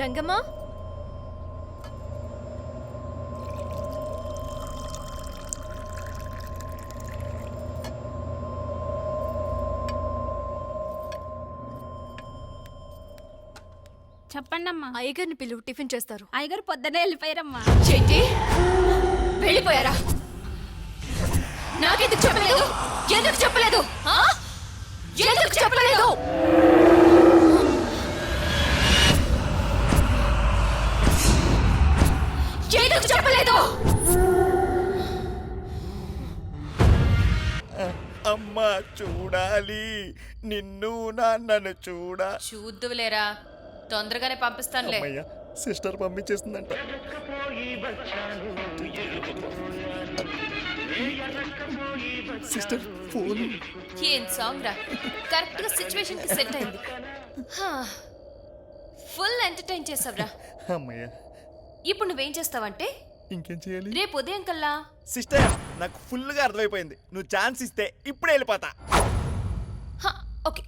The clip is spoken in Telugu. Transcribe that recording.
రంగమ్మా? చెప్పండి అమ్మా అయ్యగారిని పిలువు టిఫిన్ చేస్తారు. అయ్యగారు పొద్దునే వెళ్ళిపోయారమ్మా. ఏంటి వెళ్ళిపోయారా? నాకెందుకు చెప్పలేదు? ఎందుకు చెప్పలేదు? ఆ? ఎందుకు చెప్పలేదు ఎందుకు చెప్పలేదు. అమ్మా చూడాలి నిన్ను నాన్నను చూడా. చూద్దువులేరా తొందరగానే పంపిస్తానులే. అమ్మయ్య సిస్టర్ పంపించేస్తుందంట సిస్టర్ ఫోన్. ఏం సాంగ్ రా కరెక్ట్గా సిచ్యువేషన్కి సెట్ అయింది. ఫుల్ ఎంటర్టైన్ చేసావురా అమ్మయ్య ఇప్పుడు నువ్వేం చేస్తావంటే? ఇంకేం చేయాలి? రేపు ఉదయం కల్లా. సిస్టర్ నాకు ఫుల్గా అర్థమైపోయింది. నువ్వు ఛాన్స్ ఇస్తే ఇప్పుడే వెళ్ళిపోతా. హ, ఓకే.